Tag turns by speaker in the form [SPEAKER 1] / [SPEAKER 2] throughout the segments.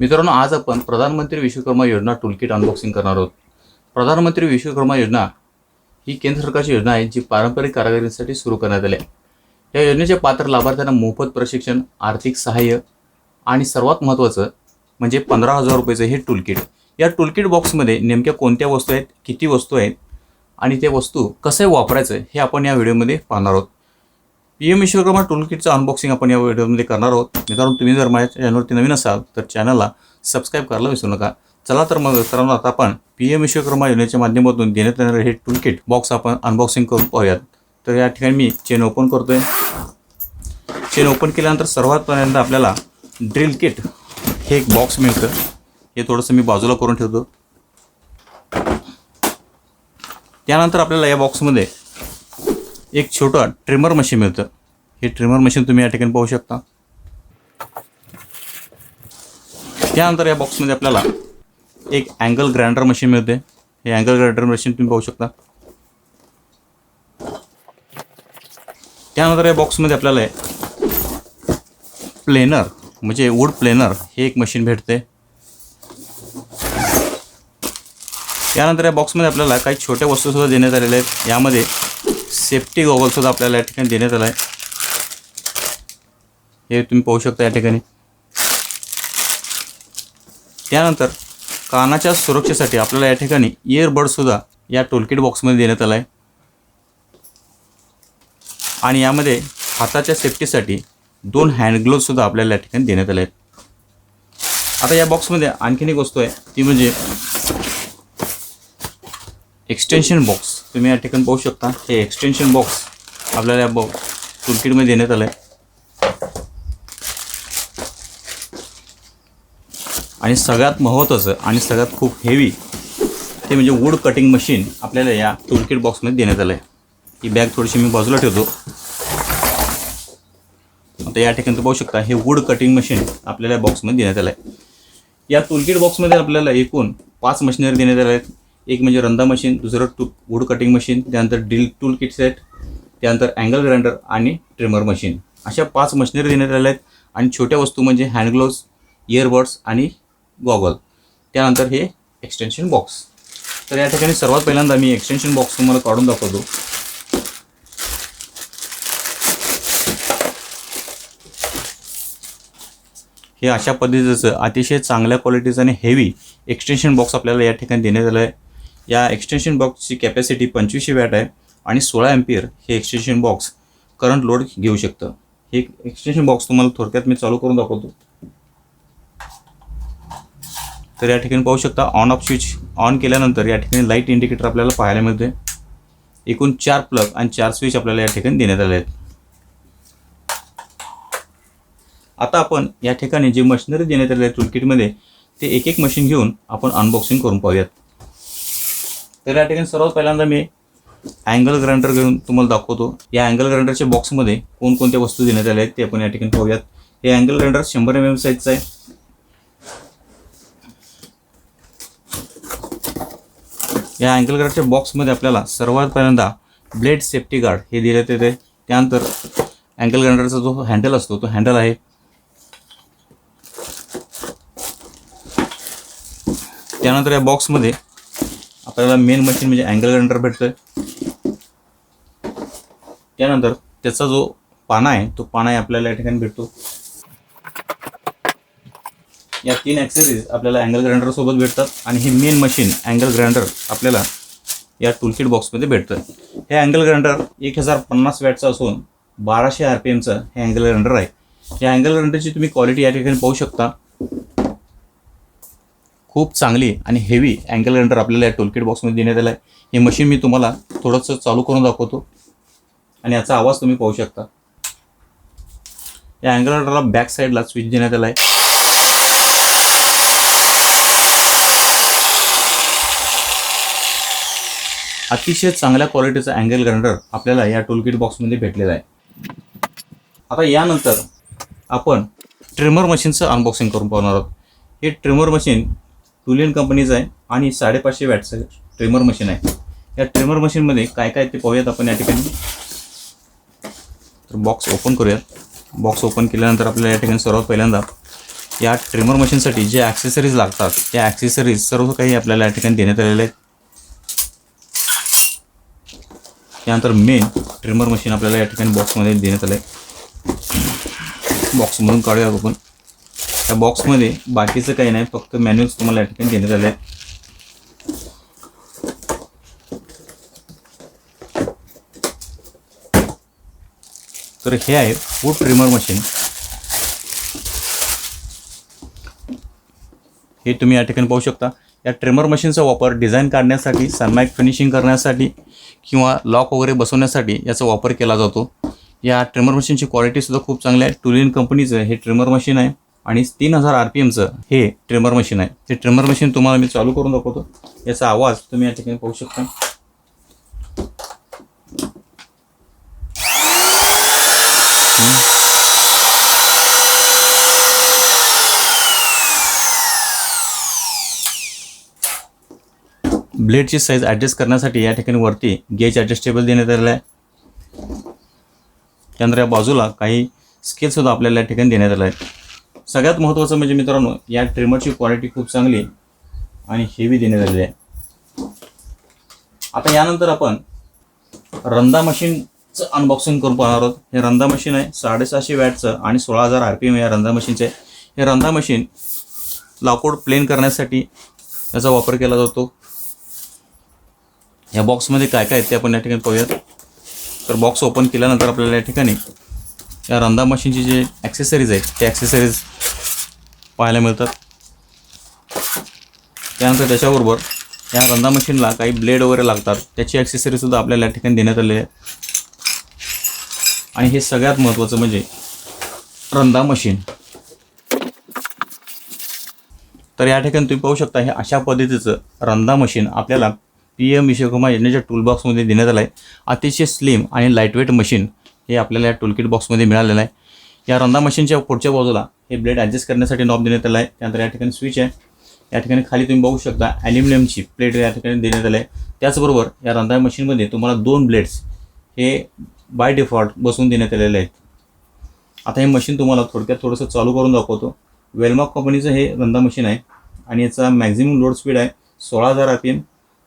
[SPEAKER 1] मित्रांनो आज आपण प्रधानमंत्री विश्वकर्मा योजना टूलकिट अनबॉक्सिंग करणार आहोत. प्रधानमंत्री विश्वकर्मा योजना ही केंद्र सरकारची योजना आहे जी पारंपरिक कारागिरीसाठी सुरू करण्यात आली आहे. या योजनेचे पात्र लाभार्थ्यांना मोफत प्रशिक्षण आर्थिक सहाय्य आणि सर्वात महत्त्वाचं म्हणजे पंधरा हजार रुपयाचं हे टूलकिट या टूलकिट बॉक्समध्ये नेमक्या कोणत्या वस्तू आहेत किती वस्तू आहेत आणि ते वस्तू कसं वापरायचं हे आपण या व्हिडिओमध्ये पाहणार आहोत. पी एम विश्वकर्मा टूलकिटचं अनबॉक्सिंग आपण या व्हिडिओमध्ये करणार आहोत. मित्रांनो तुम्ही जर माझ्या चॅनलवरती नवीन असाल तर चॅनलला सबस्क्राईब करायला विसरू नका. चला तर मग मित्रांनो आता आपण पी एम विश्वकर्मा योजनेच्या माध्यमातून देण्यात येणारे हे टूल किट बॉक्स आपण अनबॉक्सिंग करून पाहूयात. तर या ठिकाणी मी चेन ओपन करतो आहे चेन ओपन केल्यानंतर सर्वात पहिल्यांदा आपल्याला ड्रिल किट हे एक बॉक्स मिळतं. हे थोडंसं मी बाजूला करून ठेवतो. त्यानंतर आपल्याला या बॉक्समध्ये एक छोटं ट्रिमर मशीन मिळतं. हे ट्रिमर मशीन तुम्ही या ठिकाणी पाहू शकता. त्यानंतर या बॉक्समध्ये आपल्याला एक अँगल ग्राइंडर मशीन मिळते. हे अँगल ग्राइंडर मशीन तुम्ही पाहू शकता. त्यानंतर या बॉक्समध्ये आपल्याला प्लेनर म्हणजे वूड प्लेनर हे एक मशीन भेटते. त्यानंतर या बॉक्समध्ये आपल्याला काही छोट्या वस्तूसुद्धा देण्यात आलेल्या आहेत. यामध्ये सेफ्टी गॉगलसुद्धा आपल्याला या ठिकाणी देण्यात आला आहे हे तुम्ही पाहू शकता या ठिकाणी. त्यानंतर कानाच्या सुरक्षेसाठी आपल्याला या ठिकाणी इयरबडसुद्धा या टोलकिट बॉक्समध्ये देण्यात आला आहे आणि यामध्ये हाताच्या सेफ्टीसाठी दोन हँड ग्लोव्हसुद्धा आपल्याला या ठिकाणी देण्यात आले आहेत आता या बॉक्समध्ये आणखीन एक वस्तू आहे. ती म्हणजे एक्सटेन्शन बॉक्स तुम्ही या ठिकाणी पाहू शकता हे एक्सटेन्शन बॉक्स आपल्याला या बॉक्स टूलकिटमध्ये देण्यात आलं आहे आणि सगळ्यात महत्त्वाचं आणि सगळ्यात खूप हेवी ते म्हणजे वूड कटिंग मशीन आपल्याला या टूलकिट बॉक्समध्ये देण्यात आलं आहे ही बॅग थोडीशी मी बाजूला ठेवतो. आता या ठिकाणी तुम्ही पाहू शकता हे वूड कटिंग मशीन आपल्याला या बॉक्समध्ये देण्यात आलं आहे या टूलकिट बॉक्समध्ये आपल्याला एकूण पाच मशिनरी देण्यात आल्या आहेत एक म्हणजे रंदा मशीन दुसरं टू वूड कटिंग मशीन त्यानंतर ड्रिल टूल किट सेट त्यानंतर अँगल ग्राइंडर आणि ट्रिमर मशीन अशा पाच मशिनरी देण्यात आल्या आहेत. आणि छोट्या वस्तू म्हणजे हँड ग्लोव्स इयरबड्स आणि गॉगल त्यानंतर हे एक्सटेन्शन बॉक्स तर या ठिकाणी सर्वात पहिल्यांदा मी एक्सटेन्शन बॉक्स तुम्हाला काढून दाखवतो. हे अशा पद्धतीचं अतिशय चांगल्या क्वालिटीचं आणि हेवी एक्सटेन्शन बॉक्स आपल्याला या ठिकाणी देण्यात आलं आहे या एक्सटेन्शन बॉक्सची कॅपॅसिटी पंचवीसशे वॅट आहे आणि सोळा एम्पियर हे एक्सटेन्शन बॉक्स करंट लोड घेऊ शकतं. हे एक्सटेन्शन बॉक्स तुम्हाला थोडक्यात मी चालू करून दाखवतो. तर या ठिकाणी पाहू शकता ऑन ऑफ स्विच ऑन केल्यानंतर या ठिकाणी लाइट इंडिकेटर आपल्याला पाहायला मिळते. एकूण चार प्लग आणि चार स्विच आपल्याला या ठिकाणी देण्यात आले आहेत. आता आपण या ठिकाणी जे मशिनरी देण्यात आले आहे टूलकिटमध्ये ते एक एक मशीन घेऊन आपण अनबॉक्सिंग करून पाहूयात. तर या ठिकाणी सर्वात पहिल्यांदा मी अँगल ग्राइंडर घेऊन तुम्हाला दाखवतो. या अँगल ग्राइंडरच्या बॉक्समध्ये कोणकोणत्या वस्तू देण्यात आल्या आहेत ते आपण या ठिकाणी पाहूयात. हे अँगल ग्राइंडर शंभर एम एम साईजचं आहे. या अँगल ग्राइंडरच्या बॉक्समध्ये आपल्याला सर्वात पहिल्यांदा ब्लेड सेफ्टी गार्ड हे दिले येते. त्यानंतर अँगल ग्राइंडरचा जो हँडल असतो तो हँडल आहे. त्यानंतर या बॉक्समध्ये आपल्याला मेन मशीन म्हणजे अँगल ग्राइंडर भेटतोय. त्यानंतर त्याचा जो पाना आहे तो पाना आपल्याला या ठिकाणी भेटतो. या तीन ॲक्सेसरीज आपल्याला अँगल ग्राइंडर सोबत भेटतात आणि हे मेन मशीन अँगल ग्राइंडर आपल्याला या टूलकिट बॉक्समध्ये भेटतं हे अँगल ग्राइंडर एक हजार पन्नास वॅटचं असून बाराशे आर पी एमचं हे अँगल ग्राइंडर आहे. या अँगल ग्राइंडरची तुम्ही क्वालिटी या ठिकाणी पाहू शकता. खूप चांगली आणि हेवी अँगल ग्राइंडर आपल्याला या टोलकिट बॉक्समध्ये देण्यात आलं आहे हे मशीन मी तुम्हाला थोडंसं चालू करून दाखवतो. आणि याचा आवाज तुम्ही पाहू शकता. या अँगल ग्राइंडरला बॅक साईडला स्विच देण्यात आला आहे अतिशय चांगल्या क्वालिटीचा अँगल ग्राइंडर आपल्याला या टोलकिट बॉक्समध्ये भेटलेला आहे. आता यानंतर आपण ट्रिमर मशीनचं अनबॉक्सिंग करून पाहणार आहोत. हे ट्रिमर मशीन टुलियन कंपनीचं आहे आणि साडेपाचशे वॅटचं ट्रिमर मशीन आहे. या ट्रिमर मशीनमध्ये काय काय ते पाहूयात आपण या ठिकाणी. तर बॉक्स ओपन करूयात. बॉक्स ओपन केल्यानंतर आपल्याला या ठिकाणी सर्वात पहिल्यांदा या ट्रिमर मशीनसाठी जे ॲक्सेसरीज लागतात त्या ॲक्सेसरीज सर्व काही आपल्याला या ठिकाणी देण्यात आलेले आहेत. त्यानंतर मेन ट्रिमर मशीन आपल्याला या ठिकाणी बॉक्समध्ये देण्यात आलं आहे बॉक्समधून काढूया आपण. त्या बॉक्समध्ये बाकीचं काही नाही फक्त मॅन्युअल्स तुम्हाला या ठिकाणी देण्यात आले आहेत. तर हे आहे फूड ट्रिमर मशीन हे तुम्ही या ठिकाणी पाहू शकता. या ट्रिमर मशीनचा वापर डिझाईन काढण्यासाठी सनमाईक फिनिशिंग करण्यासाठी किंवा लॉक वगैरे बसवण्यासाठी याचा वापर केला जातो. या ट्रिमर मशीनची क्वालिटीसुद्धा खूप चांगली आहे. टुलिन कंपनीचं हे ट्रिमर मशीन आहे. आणि तीन हजार आर पी एमचं हे ट्रिमर मशीन आहे. ते ट्रिमर मशीन तुम्हाला मी चालू करून दाखवतो. याचा आवाज तुम्ही या ठिकाणी पाहू शकता. ब्लेडची साईज ॲडजस्ट करण्यासाठी या ठिकाणी वरती गेज ॲडजस्टेबल देण्यात आलेलं आहे. त्यानंतर या बाजूला काही स्केलसुद्धा आपल्याला या ठिकाणी देण्यात आलं आहे. सगळ्यात महत्त्वाचं म्हणजे मित्रांनो या ट्रिमरची क्वालिटी खूप चांगली आणि हेवी देण्यात आलेली आहे. आता यानंतर आपण रंदा मशीनचं अनबॉक्सिंग करून पाहणार आहोत. हे रंदा मशीन आहे साडेसहाशे वॅटचं आणि सोळा हजार आर पी एम या रंदा मशीनचे. आहे हे रंदा मशीन लाकूड प्लेन करण्यासाठी याचा वापर केला जातो. या बॉक्समध्ये काय काय आहे ते आपण या ठिकाणी पाहूयात. तर बॉक्स ओपन केल्यानंतर आपल्याला या ठिकाणी या रंदा मशीनची जे ॲक्सेसरीज आहेत ते ॲक्सेसरीज पाहायला मिळतात. त्यानंतर त्याच्याबरोबर या रंदा मशीनला काही ब्लेड वगैरे लागतात. त्याची ॲक्सेसरीसुद्धा आपल्याला या ठिकाणी देण्यात आली आहे. आणि हे सगळ्यात महत्त्वाचं म्हणजे रंदा मशीन. तर या ठिकाणी तुम्ही पाहू शकता हे अशा पद्धतीचं रंदा मशीन आपल्याला पी एम विश्वकर्मा योजनेच्या टूलबॉक्समध्ये देण्यात आलं आहे अतिशय स्लिम आणि लाईटवेट मशीन हे आपल्याला या टूलकिट बॉक्समध्ये मिळालेलं आहे. या रंधा मशीनच्या पुढच्या बाजूला हे ब्लेड ॲडजस्ट करण्यासाठी नॉब देण्यात आला आहे. त्यानंतर या ठिकाणी स्विच आहे. या ठिकाणी खाली तुम्ही बघू शकता ॲल्युमिनियमची प्लेट या ठिकाणी देण्यात आली आहे. त्याचबरोबर या रंधा मशीनमध्ये तुम्हाला दोन ब्लेड्स हे बाय डिफॉल्ट बसवून देण्यात आलेले आहेत. आता हे मशीन तुम्हाला थोडक्यात थोडंसं चालू करून दाखवतो. वेलमॉक कंपनीचं हे रंधा मशीन आहे आणि याचा मॅक्झिमम लोड स्पीड आहे सोळा हजार आर पी एम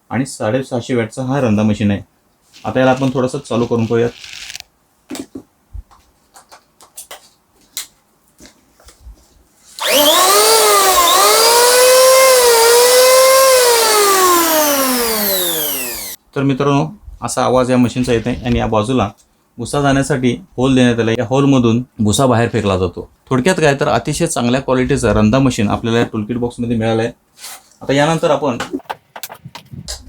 [SPEAKER 1] आणि साडेसहाशे वॅटचा हा रंधा मशीन आहे. आता याला आपण थोडंसं चालू करून पाहूयात. तर मित्रांनो असा आवाज या मशीनचा येत आहे आणि या बाजूला भुसा जाण्यासाठी होल देण्यात आला या होलमधून भुसा बाहेर फेकला जातो. थोडक्यात काय तर अतिशय चांगल्या क्वालिटीचं रंधा मशीन आपल्याला या टूलकिट बॉक्समध्ये मिळालं आहे आता यानंतर आपण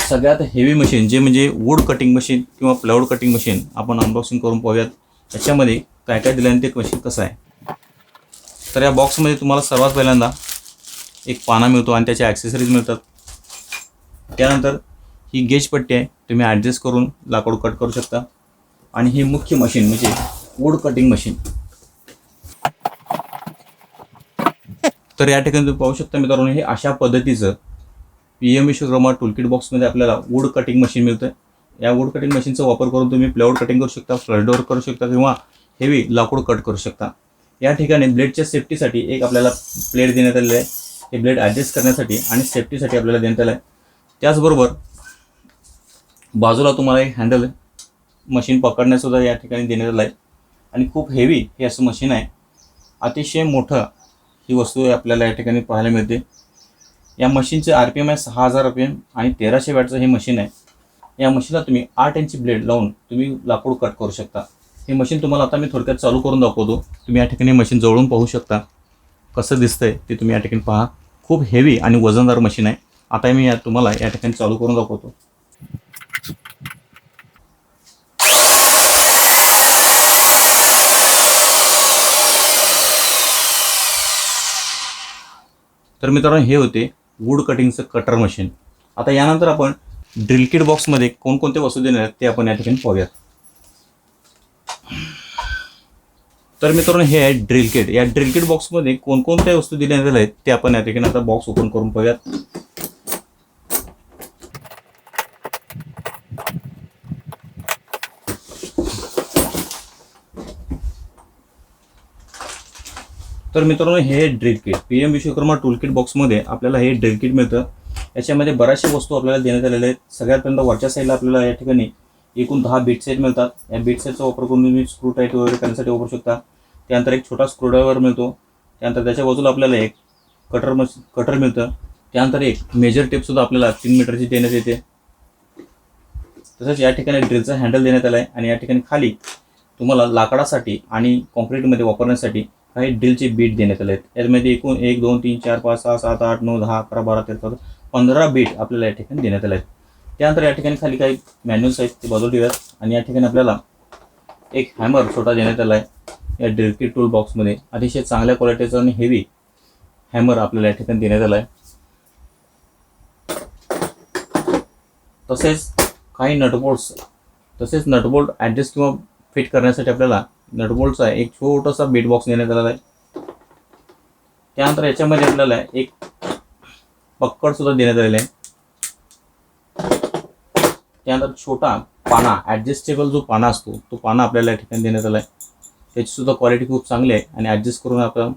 [SPEAKER 1] सगळ्यात हेवी मशीन जे म्हणजे वूड कटिंग मशीन किंवा प्लाऊड कटिंग मशीन आपण अनबॉक्सिंग करून पाहूयात. त्याच्यामध्ये काय काय दिलं आणि ते मशीन कसं आहे. तर या बॉक्समध्ये तुम्हाला सर्वात पहिल्यांदा एक पाना मिळतो आणि त्याच्या ॲक्सेसरीज मिळतात. त्यानंतर ही गेज पट्टी आहे. तुम्ही ॲडजस्ट करून लाकूड कट करू शकता. आणि ही मुख्य मशीन म्हणजे वूड कटिंग मशीन तर या ठिकाणी तुम्ही पाहू शकता मित्रांनो हे अशा पद्धतीचं पी एम विश्वकर्मा टूलकिट बॉक्समध्ये आपल्याला वूड कटिंग मशीन मिळतं या वूड कटिंग मशीनचा वापर करून तुम्ही प्लेआउट कटिंग करू शकता फ्लड करू शकता किंवा हेवी लाकूड कट करू शकता. या ठिकाणी ब्लेडच्या सेफ्टीसाठी एक आपल्याला प्लेट देण्यात आलेलं आहे. हे ब्लेड ॲडजस्ट करण्यासाठी आणि सेफ्टीसाठी आपल्याला देण्यात आलं आहे. त्याचबरोबर बाजूला तुम्हाला एक हँडल मशीन पकडण्यासुद्धा या ठिकाणी देण्यात आलं आहे. आणि खूप हेवी हे असं मशीन आहे. अतिशय मोठं ही वस्तू आपल्याला या ठिकाणी पाहायला मिळते. या मशीनचे आर पी एम आहे सहा हजार आर पी एम आणि तेराशे वॅटचं हे मशीन आहे. या मशीनला तुम्ही आठ इंची ब्लेड लावून तुम्ही लाकूड कट करू शकता. हे मशीन तुम्हाला आता मी थोडक्यात चालू करून दाखवतो. तुम्ही या ठिकाणी मशीन जवळून पाहू शकता. कसं दिसतंय ते तुम्ही या ठिकाणी पहा. खूप हेवी आणि वजनदार मशीन आहे. आता मी या तुम्हाला या ठिकाणी चालू करून दाखवतो. तर मित्रांनो हे होते वूड कटिंगचं कटर मशीन आता यानंतर आपण ड्रिल किट बॉक्समध्ये कोणकोणते वस्तू देणार आहेत ते आपण या ठिकाणी पाहूयात. तर मित्रांनो हे आहे ड्रिल किट या ड्रिल किट बॉक्समध्ये कोणकोणत्या वस्तू दिल्या आहेत ते आपण या ठिकाणी आता बॉक्स ओपन करून पाहूयात. तर मित्रांनो हे drill kit P M Vishwakarma tool kit बॉक्समध्ये आपल्याला हे ड्रिल किट मिळतं. याच्यामध्ये बऱ्याचशा वस्तू आपल्याला देण्यात आलेल्या आहेत. सगळ्यात पहिल्यांदा वरच्या साईडला आपल्याला या ठिकाणी एकूण दहा बीट सेट मिळतात. या बीट सेटचा वापर करून तुम्ही स्क्रू टाईट वगैरे करण्यासाठी वापरू शकता. त्यानंतर एक छोटा स्क्रूड्रायव्हर मिळतो. त्यानंतर त्याच्या बाजूला आपल्याला एक कटर मश कटर मिळतं. त्यानंतर एक मेजर टेपसुद्धा आपल्याला तीन मीटरची देण्यात येते. तसंच या ठिकाणी ड्रिलचा हँडल देण्यात आला आहे आणि या ठिकाणी खाली तुम्हाला लाकडासाठी आणि कॉन्क्रीटमध्ये वापरण्यासाठी काही ड्रिलचे बीट देण्यात आले आहेत. यामध्ये एकूण एक दोन तीन चार पाच सहा सात आठ नऊ दहा अकरा बारा तेरा चौदा पंधरा बीट आपल्याला या ठिकाणी देण्यात आले आहेत. त्यानंतर या ठिकाणी खाली काही मॅन्युअल्स आहेत ते बाजूला ठेवूयात. आणि या ठिकाणी आपल्याला एक हॅमर छोटा देण्यात आला आहे. या ड्रिलकी टूल बॉक्समध्ये अतिशय चांगल्या क्वालिटीचा आणि हेवी हॅमर आपल्याला या ठिकाणी देण्यात आला आहे. तसेच काही नटबोल्ट्स तसेच नटबोल्ट ॲडजस्ट किंवा फिट करण्यासाठी आपल्याला नटबोल्टचा एक छोटासा बीट बॉक्स देण्यात आलेला आहे. त्यानंतर याच्यामध्ये आपल्याला एक पक्कड सुद्धा देण्यात आलेलं आहे. त्यानंतर छोटा पाना ॲडजस्टेबल जो पाना असतो तो पाना आपल्याला या ठिकाणी देण्यात आला आहे त्याची सुद्धा क्वालिटी खूप चांगली आहे आणि ॲडजस्ट करून आपण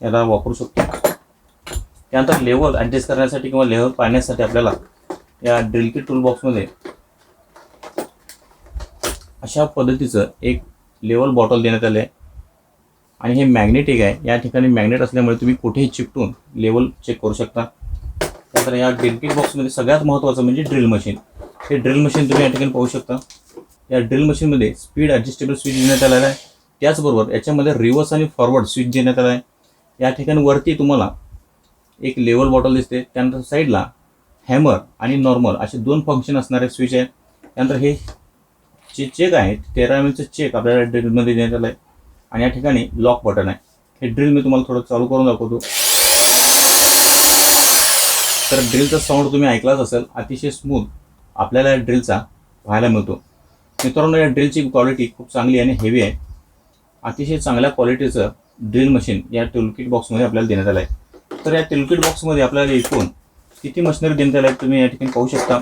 [SPEAKER 1] याला वापरू शकतो. त्यानंतर लेवल ॲडजस्ट करण्यासाठी किंवा लेवल पाहण्यासाठी आपल्याला या ड्रिल किट टूल बॉक्समध्ये अशा पद्धतीचं एक लेवल बॉटल देण्यात आलं आहे आणि हे मॅग्नेटिक आहे. या ठिकाणी मॅग्नेट असल्यामुळे तुम्ही कुठेही चिकटून लेवल चेक करू शकता. त्यानंतर या ड्रिंकिंग बॉक्समध्ये सगळ्यात महत्त्वाचं म्हणजे ड्रिल मशीन हे ड्रिल मशीन तुम्ही या ठिकाणी पाहू शकता. या ड्रिल मशीनमध्ये स्पीड ॲडजस्टेबल स्विच देण्यात आलेला आहे. त्याचबरोबर याच्यामध्ये रिव्हर्स आणि फॉरवर्ड स्विच देण्यात आला आहे. या ठिकाणी वरती तुम्हाला एक लेवल बॉटल दिसते. त्यानंतर साईडला हॅमर आणि नॉर्मल असे दोन फंक्शन असणारे स्विच आहेत त्यानंतर हे जे चेक आहे तेरा एम एलचं चेक आपल्याला ड्रिलमध्ये देण्यात आलं आहे आणि या ठिकाणी लॉक बटन आहे. हे ड्रिल मी तुम्हाला थोडं चालू करून दाखवतो. तर ड्रिलचा साऊंड तुम्ही ऐकलाच असेल अतिशय स्मूथ आपल्याला या ड्रिलचा पाहायला मिळतो. मित्रांनो या ड्रिलची क्वालिटी खूप चांगली आणि हेवी आहे. अतिशय चांगल्या क्वालिटीचं ड्रिल मशीन या टुलकिट बॉक्समध्ये आपल्याला देण्यात आलं आहे तर या टुलकिट बॉक्समध्ये आपल्याला एकूण किती मशिनरी देण्यात आल्या आहेत तुम्ही या ठिकाणी पाहू शकता?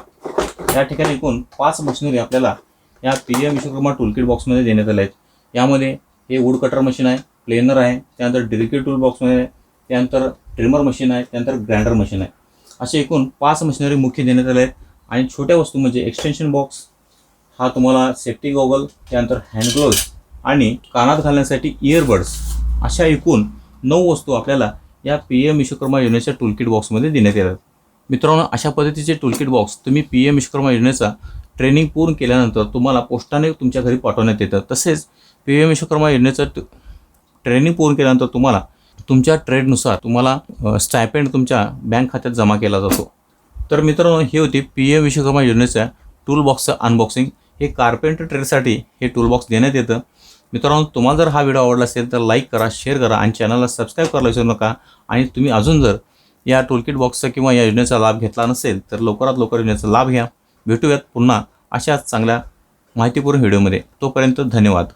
[SPEAKER 1] या ठिकाणी एकूण पाच मशिनरी आपल्याला या पी एम विश्वकर्मा टूलकिट बॉक्समध्ये देण्यात आल्या आहेत. यामध्ये हे वूड कटर मशीन आहे प्लेनर आहे त्यानंतर डिरिकेट टूल बॉक्समध्ये आहे त्यानंतर ट्रिमर मशीन आहे त्यानंतर ग्राइंडर मशीन आहे. असे एकूण पाच मशिनरी मुख्य देण्यात आले आहेत. आणि छोट्या वस्तू म्हणजे एक्सटेन्शन बॉक्स हा तुम्हाला सेफ्टी गॉगल त्यानंतर हँड ग्लोव्ज आणि कानात घालण्यासाठी इयरबड्स अशा एकूण नऊ वस्तू आपल्याला या पी एम विश्वकर्मा योजनेच्या टूलकिट बॉक्समध्ये देण्यात येतात. मित्रांनो अशा पद्धतीचे टूलकिट बॉक्स तुम्ही पी एम विश्वकर्मा योजनेचा ट्रेनिंग पूर्ण केल्यानंतर तुम्हाला पोस्टाने तुमच्या घरी पाठवण्यात येतं. तसेच पी एम विश्वकर्मा योजनेचं ट- ट्रेनिंग पूर्ण केल्यानंतर तुम्हाला तुमच्या ट्रेडनुसार तुम्हाला स्टायपेंड तुमच्या बँक खात्यात जमा केला जातो. तर मित्रांनो ही होती पी एम विश्वकर्मा योजनेच्या टूलबॉक्सचं अनबॉक्सिंग हे कार्पेंटर ट्रेडसाठी हे टूलबॉक्स देण्यात येतं. मित्रांनो तुम्हाला जर हा व्हिडिओ आवडला असेल तर लाईक करा शेअर करा आणि चॅनलला सबस्क्राईब करायला विसरू नका. आणि तुम्ही अजून जर या टूलकिट बॉक्सचा किंवा या योजनेचा लाभ घेतला नसेल तर लवकरात लवकर योजनेचा लाभ घ्या. भेटूयात पुन्हा अशाच चांगल्या माहितीपूर्ण व्हिडिओमध्ये. तोपर्यंत धन्यवाद.